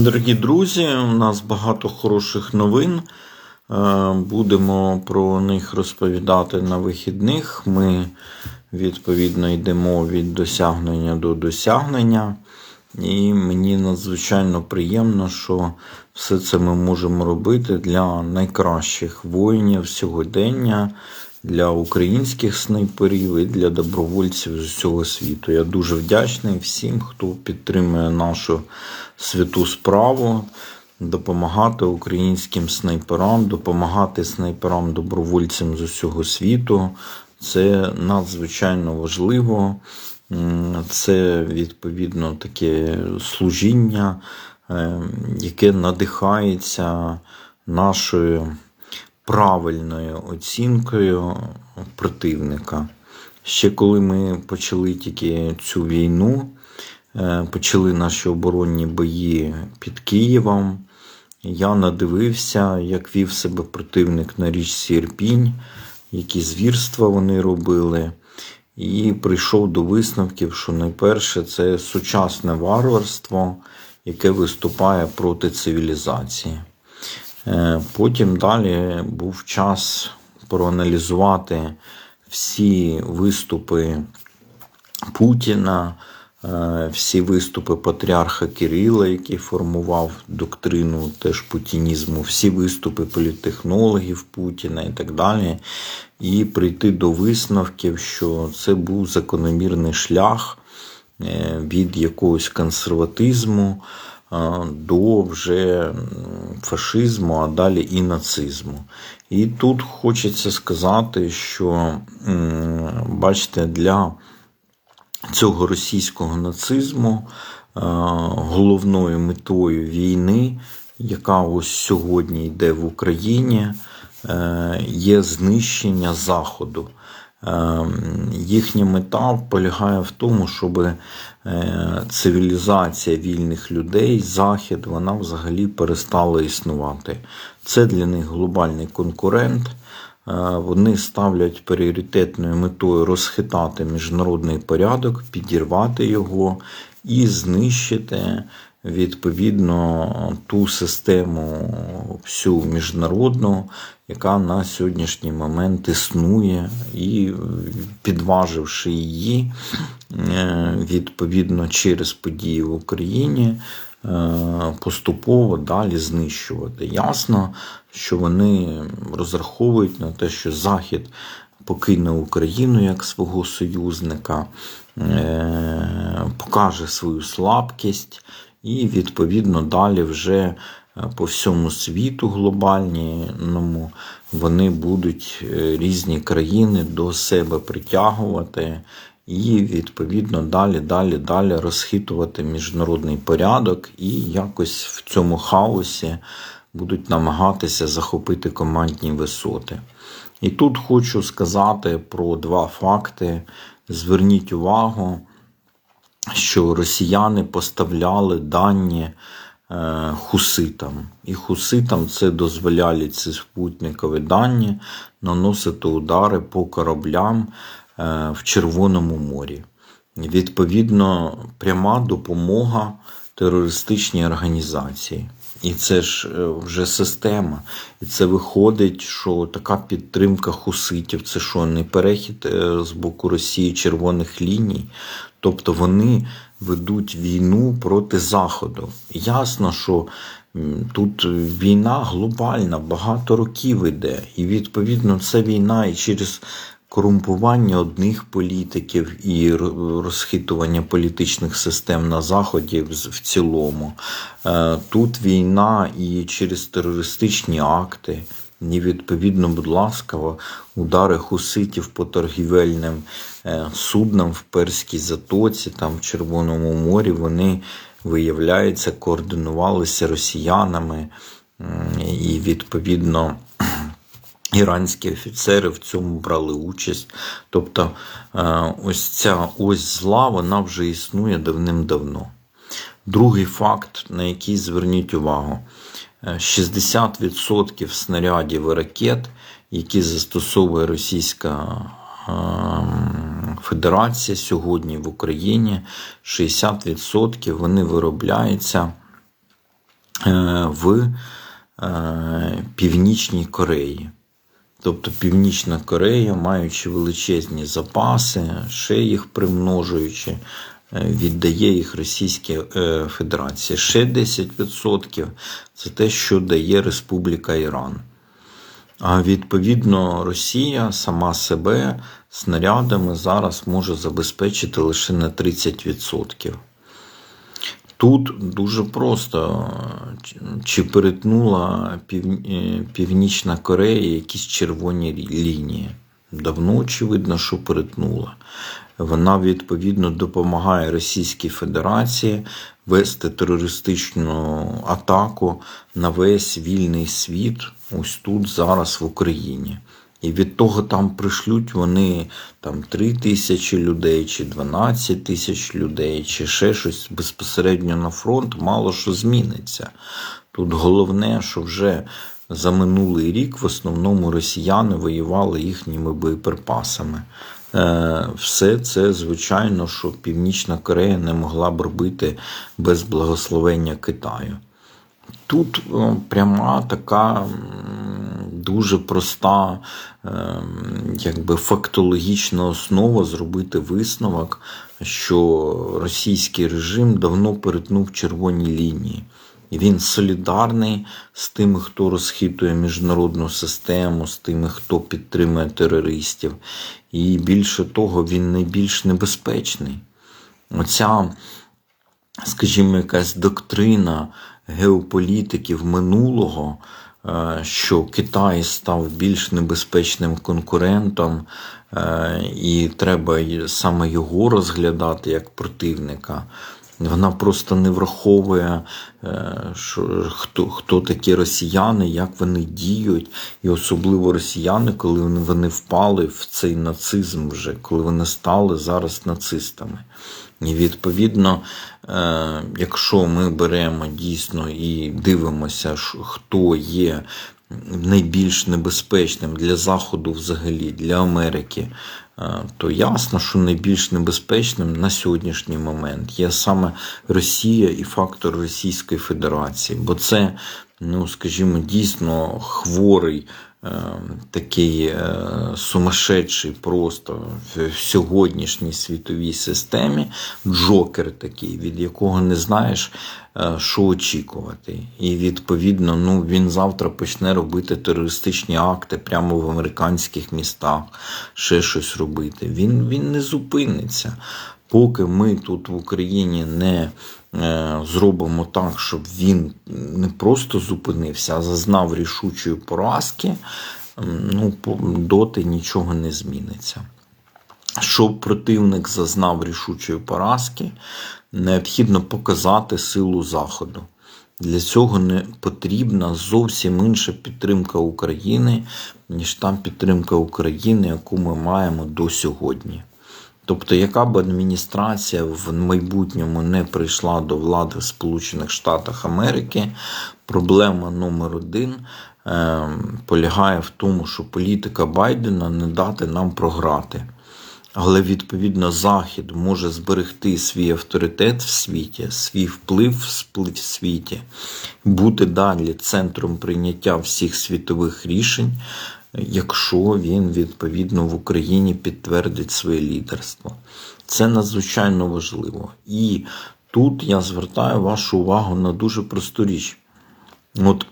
Дорогі друзі, у нас багато хороших новин. Е, Будемо про них розповідати на вихідних. Ми відповідно йдемо від досягнення до досягнення. І мені надзвичайно приємно, що все це ми можемо робити для найкращих воїнів сьогодення, для українських снайперів і для добровольців з усього світу. Я дуже вдячний всім, хто підтримує нашу святу справу. Допомагати українським снайперам, допомагати снайперам добровольцям з усього світу. Це надзвичайно важливо. Це відповідно таке служіння, е, яке надихається нашою правильною оцінкою противника. Ще коли ми почали тільки цю війну, е, почали наші оборонні бої під Києвом. Я надивився, як вів себе противник на річці Ірпінь, які звірства вони робили, і прийшов до висновків, що найперше це сучасне варварство, яке виступає проти цивілізації. Е, Потім далі був час проаналізувати всі виступи Путіна, е, всі виступи патріарха Кирила, який формував доктрину теж путінізму, всі виступи політтехнологів Путіна і так далі, і прийти до висновків, що це був закономірний шлях е, від якогось консерватизму до вже фашизму, а далі і нацизму. І тут хочеться сказати, що, бачите, для цього російського нацизму е, головною метою війни, яка ось сьогодні йде в Україні, е, є знищення Заходу. Е, Їхня мета полягає в тому, щоб е, цивілізація вільних людей, Захід, вона взагалі перестала існувати. Це для них глобальний конкурент. Е, Вони ставлять пріоритетною метою розхитати міжнародний порядок, підірвати його і знищити відповідно ту систему всю міжнародну, яка на сьогоднішній момент існує, і підваживши її е, відповідно через події в Україні. е, Поступово далі знищувати. Ясно, що вони розраховують на те, що Захід покине Україну як свого союзника, е, покаже свою слабкість, і відповідно далі вже е, по всьому світу глобальному вони будуть е, різні країни до себе притягувати. І відповідно далі, далі, далі розхитувати міжнародний порядок і якось в цьому хаосі будуть намагатися захопити командні висоти. І тут хочу сказати про два факти. Зверніть увагу, що росіяни поставляли дані е, хуситам. І хуситам це дозволяли ці спутникові дані наносити удари по кораблям е, в Червоному морі. Відповідно, пряма допомога терористичній організації. І це ж е, вже система. І це виходить, що така підтримка хуситів це що, не перехід е, з боку Росії червоних ліній. Тобто вони ведуть війну проти Заходу. Ясно, що тут війна глобальна, багато років іде. І відповідно це війна і через корумпування одних політиків і розхитування політичних систем на Заході в цілому. Е, Тут війна і через терористичні акти. І відповідно, будь ласка, удари хуситів по торгівельним е, суднам в Перській затоці, там в Червоному морі, вони виявляється координувалися росіянами, і відповідно іранські офіцери в цьому брали участь. Тобто е, ось ця ось зла вона вже існує давним-давно. Другий факт, на який зверніть увагу: Е, 60% снарядів і ракет, які застосовує Російська ем, Федерація сьогодні в Україні, 60% вони виробляються е, в е, Північній Кореї. Тобто Північна Корея, маючи величезні запаси, ще їх примножуючи, е, віддає їх Російській е, Федерації. Ще 10% це те, що дає Республіка Іран. А відповідно, Росія сама себе снарядами зараз може забезпечити лише на 30%. Тут дуже просто, чи перетнула Пів- е, Північна Корея якісь червоні лінії. Давно очевидно, що перетнула. Вона відповідно допомагає Російській Федерації вести терористичну атаку на весь вільний світ, ось тут зараз в Україні. І від того там пришлють вони там 3 тисячі людей, чи 12 тисяч людей, чи ще щось безпосередньо на фронт, мало що зміниться. Тут головне, що вже за минулий рік в основному росіяни воювали їхніми боєприпасами. Е, Все це, звичайно, що Північна Корея не могла б робити без благословення Китаю. Тут пряма така дуже проста ем, якби фактологічна основа зробити висновок, що російський режим давно перетнув червоні лінії. Він солідарний з тими, хто розхитує міжнародну систему, з тими, хто підтримує терористів. І більше того, він найбільш небезпечний. Оця скажімо, якась доктрина геополітиків минулого, що Китай став більш небезпечним конкурентом, е, і треба саме його розглядати як противника. Вона просто не враховує, е, що, хто, хто такі росіяни, як вони діють, і особливо росіяни, коли вони впали в цей нацизм вже, коли вони стали зараз нацистами. І відповідно, е, якщо ми беремо дійсно і дивимося, хто є найбільш небезпечним для Заходу взагалі, для Америки, е, то ясно, що найбільш небезпечним на сьогоднішній момент є саме Росія і фактор Російської Федерації, бо це, ну скажімо, дійсно хворий. Е, Такий е, сумасшедший просто в в сьогоднішній світовій системі джокер такий, від якого не знаєш, е, що очікувати. І відповідно, ну він завтра почне робити терористичні акти прямо в американських містах, ще щось робити. Він, він не зупиниться. Поки ми тут в Україні не е, зробимо так, щоб він не просто зупинився, а зазнав рішучої поразки, ну, доти нічого не зміниться. Щоб противник зазнав рішучої поразки, необхідно показати силу Заходу. Для цього не потрібна зовсім інша підтримка України, ніж та підтримка України, яку ми маємо до сьогодні. Тобто, яка б адміністрація в майбутньому не прийшла до влади в Сполучених Штатах Америки, проблема номер один е, полягає в тому, що політика Байдена не дати нам програти. Але відповідно Захід може зберегти свій авторитет в світі, свій вплив в світі, бути далі центром прийняття всіх світових рішень, якщо він відповідно в Україні підтвердить своє лідерство. Це надзвичайно важливо. І тут я звертаю вашу увагу на дуже просту річ. От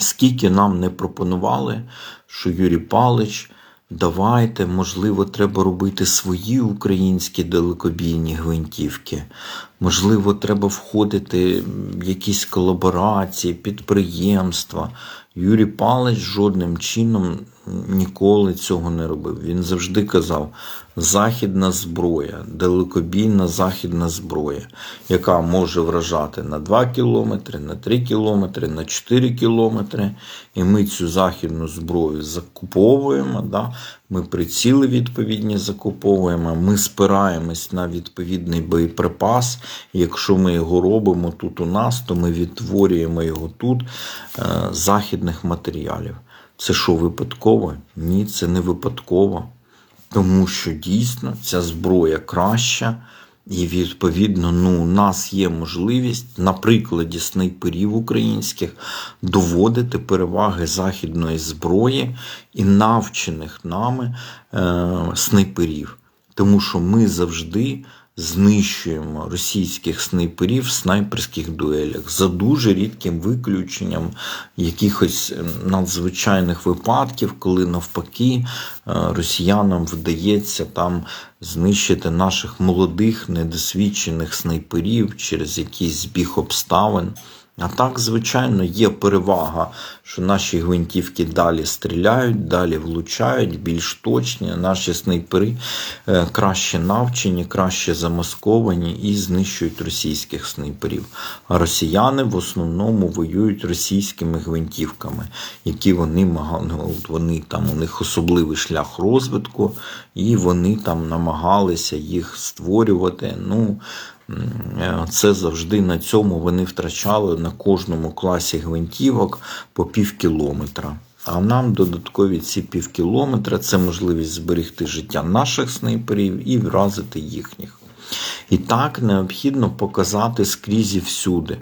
скільки нам не пропонували, що Юрій Палич, давайте, можливо, треба робити свої українські далекобійні гвинтівки. Можливо, треба входити в якісь колаборації, підприємства. Юрій Палич жодним чином ніколи цього не робив. Він завжди казав: західна зброя, далекобійна західна зброя, яка може вражати на 2 кілометри, на 3 кілометри, на 4 кілометри. І ми цю західну зброю закуповуємо. Да? Ми приціли відповідні закуповуємо, ми спираємось на відповідний боєприпас. Якщо ми його робимо тут у нас, то ми відтворюємо його тут е, з західних матеріалів. Це що, випадково? Ні, це не випадково. Тому що дійсно ця зброя краща, І відповідно, ну, у нас є можливість на прикладі снайперів українських доводити переваги західної зброї і навчених нами е, снайперів. Тому що ми завжди знищуємо російських снайперів в снайперських дуелях за дуже рідким виключенням якихось е, надзвичайних випадків, коли навпаки е, росіянам вдається там знищити наших молодих недосвідчених снайперів через якийсь збіг обставин. А так, звичайно, є перевага, що наші гвинтівки далі стріляють, далі влучають, більш точні. Наші снайпери е, краще навчені, краще замасковані і знищують російських снайперів. А росіяни в основному воюють російськими гвинтівками, які вони ну, вони там у них особливий шлях розвитку, і вони там намагалися їх створювати. Ну, це завжди на цьому вони втрачали на кожному класі гвинтівок по пів кілометра. А нам додаткові ці пів кілометра це можливість зберегти життя наших снайперів і вразити їхніх. І так необхідно показати скрізь і всюди.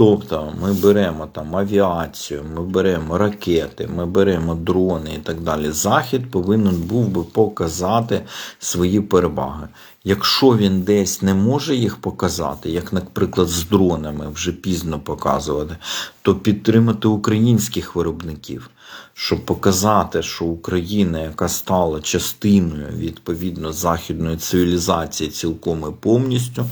Тобто ми беремо там авіацію, ми беремо ракети, ми беремо дрони і так далі. Захід повинен був би показати свої переваги. Якщо він десь не може їх показати, як, наприклад, з дронами вже пізно показувати, то підтримати українських виробників, щоб показати, що Україна, яка стала частиною відповідно західної цивілізації, цілком і повністю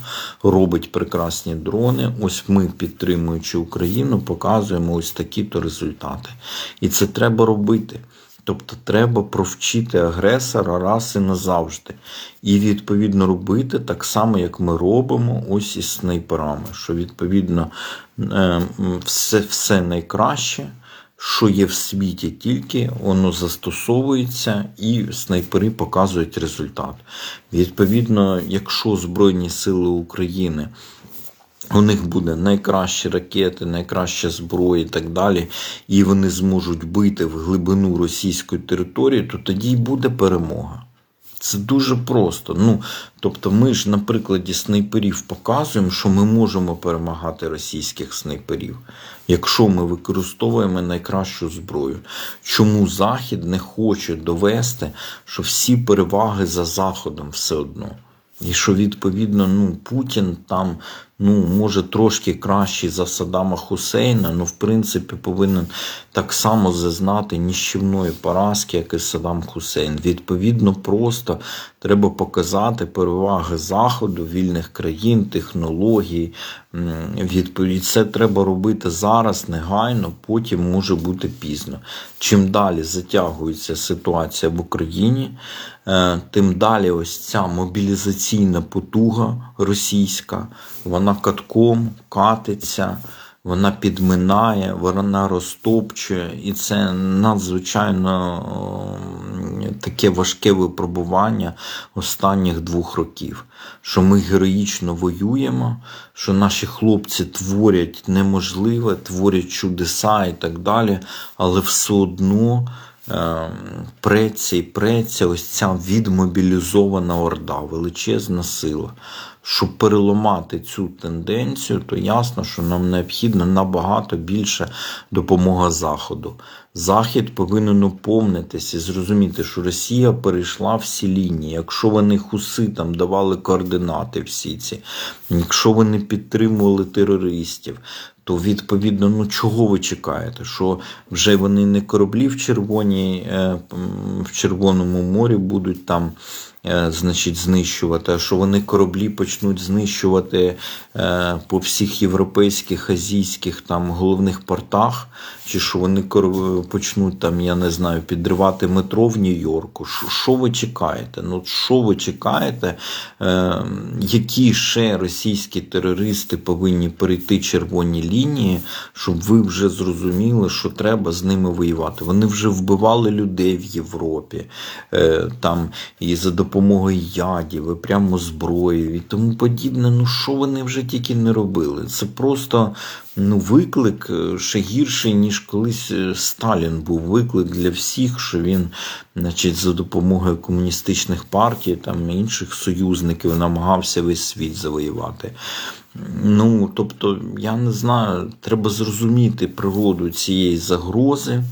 робить прекрасні дрони. Ось ми, підтримуючи Україну, показуємо ось такі-то результати. І це треба робити. Тобто треба провчити агресора раз і назавжди. І відповідно робити так само, як ми робимо ось із снайперами. Що відповідно е, все, все найкраще. Що є в світі, тільки воно застосовується і снайпери показують результат. Відповідно, якщо Збройні Сили України у них буде найкращі ракети, найкраща зброя і так далі, і вони зможуть бити в глибину російської території, то тоді й буде перемога. Це дуже просто. Ну, Тобто, ми ж на прикладі снайперів показуємо, що ми можемо перемагати російських снайперів, якщо ми використовуємо найкращу зброю. Чому Захід не хоче довести, що всі переваги за Заходом все одно? І що відповідно ну, Путін там ну, може трошки кращий за Саддама Хусейна, ну, в принципі, повинен так само зазнати ніщівної поразки, як і Саддам Хусейн. Відповідно, просто треба показати переваги Заходу, вільних країн, технологій. Відповідь, це треба робити зараз, негайно, потім може бути пізно. Чим далі затягується ситуація в Україні, е, тим далі ось ця мобілізаційна потуга російська, вона катком катиться, вона підминає, вона розтопчує, і це надзвичайно таке важке випробування останніх двох років. Що ми героїчно воюємо, що наші хлопці творять неможливе, творять чудеса і так далі, але все одно. Ем, преться і преться ось ця відмобілізована орда, величезна сила. Щоб переламати цю тенденцію, то ясно, що нам необхідна набагато більше допомога Заходу. Захід повинен уповнитися і зрозуміти, що Росія перейшла всі лінії. Якщо вони хуситам давали координати всі ці, якщо вони підтримували терористів, то відповідно, ну чого ви чекаєте? Що вже вони не кораблі в червоній, е, в Червоному морі будуть там. Е, значить, знищувати, що вони кораблі почнуть знищувати е, по всіх європейських, азійських там головних портах, чи що вони почнуть там, я не знаю, підривати метро в Нью-Йорку. Що ви чекаєте? Ну, що ви чекаєте? Е, які ще російські терористи повинні перейти червоні лінії, щоб ви вже зрозуміли, що треба з ними воювати? Вони вже вбивали людей в Європі там і за допомогою допомогою ядів, і прямо зброєю і тому подібне. Ну що вони вже тільки не робили? Це просто ну, виклик е, ще гірший, ніж колись е. Сталін був виклик для всіх, що він, значить, за допомогою комуністичних партій там інших союзників намагався весь світ завоювати. Ну, тобто, я не знаю, треба зрозуміти природу цієї загрози.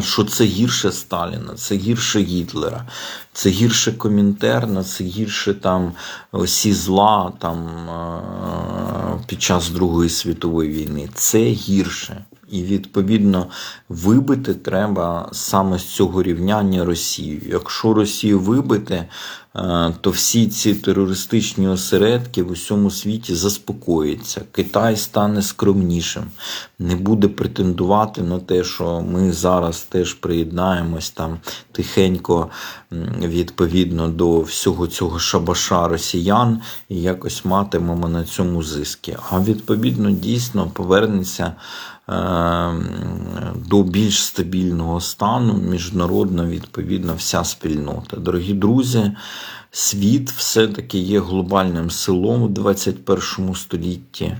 Що це гірше Сталіна, це гірше Гітлера, це гірше Комінтерна, це гірше там осі зла там, е, під час Другої світової війни. Це гірше. І відповідно вибити треба саме з цього рівняння Росію. Якщо Росію вибити, е, то всі ці терористичні осередки в усьому світі заспокояться. Китай стане скромнішим, не буде претендувати на те, що ми зараз теж приєднаємось там тихенько відповідно до всього цього шабаша росіян і якось матимемо на цьому зиски. А відповідно дійсно повернеться. Е, До більш стабільного стану міжнародно відповідно вся спільнота. Дорогі друзі, світ все-таки є глобальним селом у 21 столітті.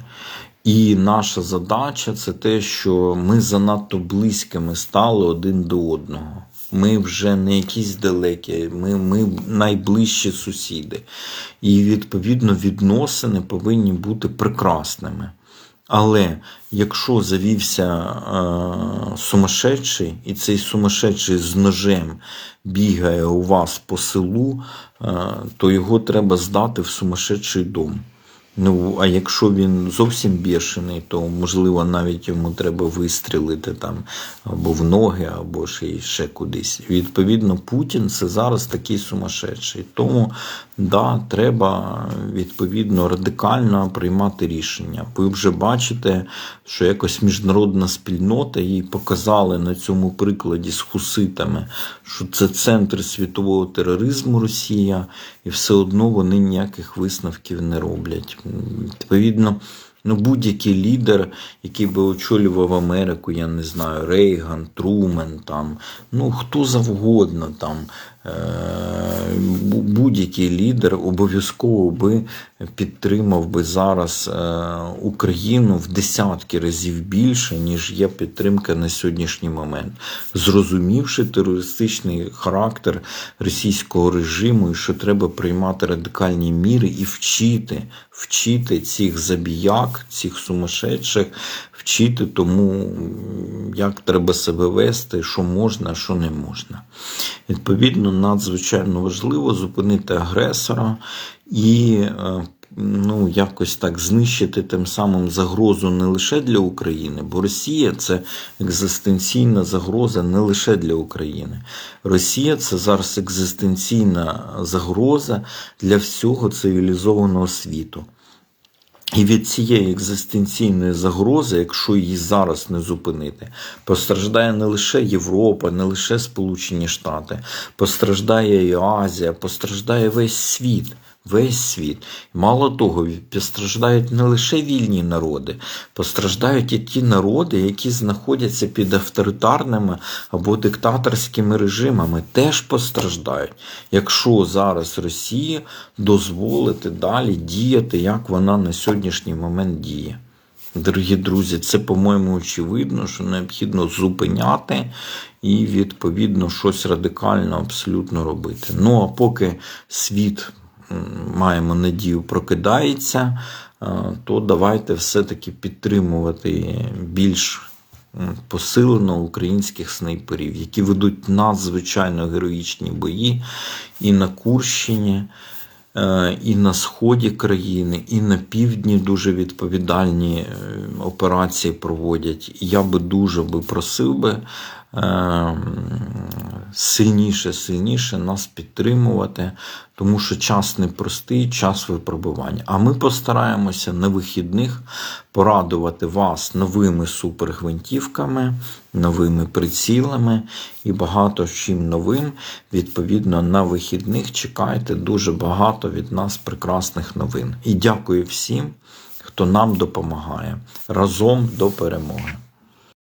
І наша задача це те, що ми занадто близькими стали один до одного. Ми вже не якісь далекі, ми, ми найближчі сусіди. І відповідно відносини повинні бути прекрасними. Але якщо завівся е, сумасшедший, і цей сумасшедший з ножем бігає у вас по селу, е, то його треба здати в сумасшедший дом. Ну, а якщо він зовсім бешений, то можливо навіть йому треба вистрілити там або в ноги, або і ще кудись. Відповідно, Путін це зараз такий сумасшедший. Тому да, треба відповідно радикально приймати рішення. Ви вже бачите, що якось міжнародна спільнота їй показали на цьому прикладі з хуситами, що це центр світового тероризму Росія, і все одно вони ніяких висновків не роблять. Відповідно, ну, будь-який лідер, який би очолював Америку, я не знаю, Рейган, Трумен, там, ну хто завгодно там. е, Будь-який лідер обов'язково би підтримав би зараз е, Україну в десятки разів більше, ніж є підтримка на сьогоднішній момент, зрозумівши терористичний характер російського режиму, і що треба приймати радикальні міри і вчити, вчити цих забіяк, цих сумасшедших, вчити тому, як треба себе вести, що можна, що не можна. Відповідно, надзвичайно важливо зупинити агресора і е, ну, якось так знищити тим самим загрозу не лише для України, бо Росія це екзистенційна загроза не лише для України. Росія це зараз екзистенційна загроза для всього цивілізованого світу. І від цієї екзистенційної загрози, якщо її зараз не зупинити, постраждає не лише Європа, не лише Сполучені Штати, постраждає і Азія, постраждає весь світ. Весь світ. Мало того, постраждають не лише вільні народи, постраждають і ті народи, які знаходяться під авторитарними або диктаторськими режимами, теж постраждають, якщо зараз Росія дозволити далі діяти, як вона на сьогоднішній момент діє. Дорогі друзі, це, по-моєму, очевидно, що необхідно зупиняти і, відповідно, щось радикально абсолютно робити. Ну, а поки світ, маємо надію, прокидається, е, то давайте все-таки підтримувати більш посилено українських снайперів, які ведуть надзвичайно героїчні бої і на Курщині. Е, і на сході країни, і на півдні дуже відповідальні е, операції проводять. Я би дуже би просив би сильніше, сильніше нас підтримувати, тому що час непростий, час випробування. А ми постараємося на вихідних порадувати вас новими супергвинтівками, новими прицілами і багато чим новим. Відповідно, на вихідних чекайте дуже багато від нас прекрасних новин. І дякую всім, хто нам допомагає разом до перемоги.